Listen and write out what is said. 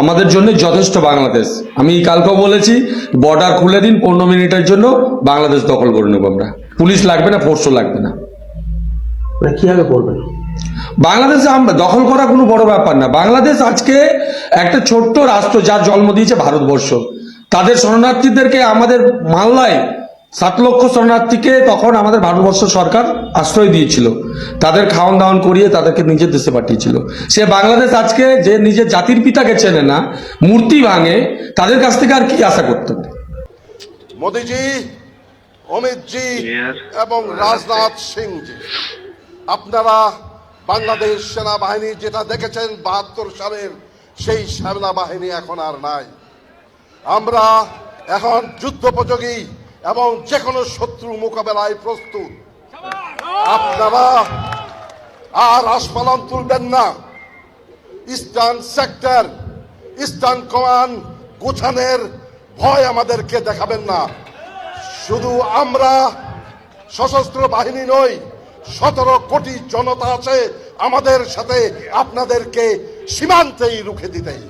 আমাদের জন্য যথেষ্ট বাংলাদেশ। আমি কালকেও বলেছি বর্ডার খুলে দিন পনেরো মিনিটের জন্য বাংলাদেশ দখল করে নেব আমরা। পুলিশ লাগবে না ফোর্সও লাগবে না। মানে কীভাবে করবেন বাংলাদেশে আমরা দখল করা কোনো বড় ব্যাপার না। বাংলাদেশ আজকে একটা ছোট্ট রাষ্ট্র যার জন্ম দিয়েছে ভারতবর্ষ। তাদের শরণার্থীদেরকে আমাদের মাল্লায় সাত লক্ষ শরণার্থীকে তখন আমাদের ভারতবর্ষ সরকার আশ্রয় দিয়েছিল। তাদের খাওয়ান দাওয়ান করিয়ে তাদেরকে নিজের দেশে পাঠিয়েছিল। সে বাংলাদেশ আজকে যে নিজের জাতির পিতাকে চেনে না মূর্তি ভাঙে তাদের কাছ থেকে আর কি আশা করতে পারে মোদিজি অমিতজি এবং রাজনাথ সিংজি আপনারা বাংলাদেশ সেনাবাহিনী যেটা দেখেছেন বাহাত্তর সালের সেই সেনাবাহিনী এখন আর নাই। আমরা এখন যুদ্ধোপযোগী এবং যে কোনো শত্রু মোকাবেলায় প্রস্তুত। আপনারা আর আসপালন তুলবেন না। ইস্টার্ন সেক্টর, ইস্টার্ন কমান্ড গোছানের ভয় আমাদেরকে দেখাবেন না। শুধু আমরা সশস্ত্র বাহিনী নই, সতেরো কোটি জনতা আছে আমাদের সাথে আপনাদেরকে সীমান্তেই রুখে দিতেই।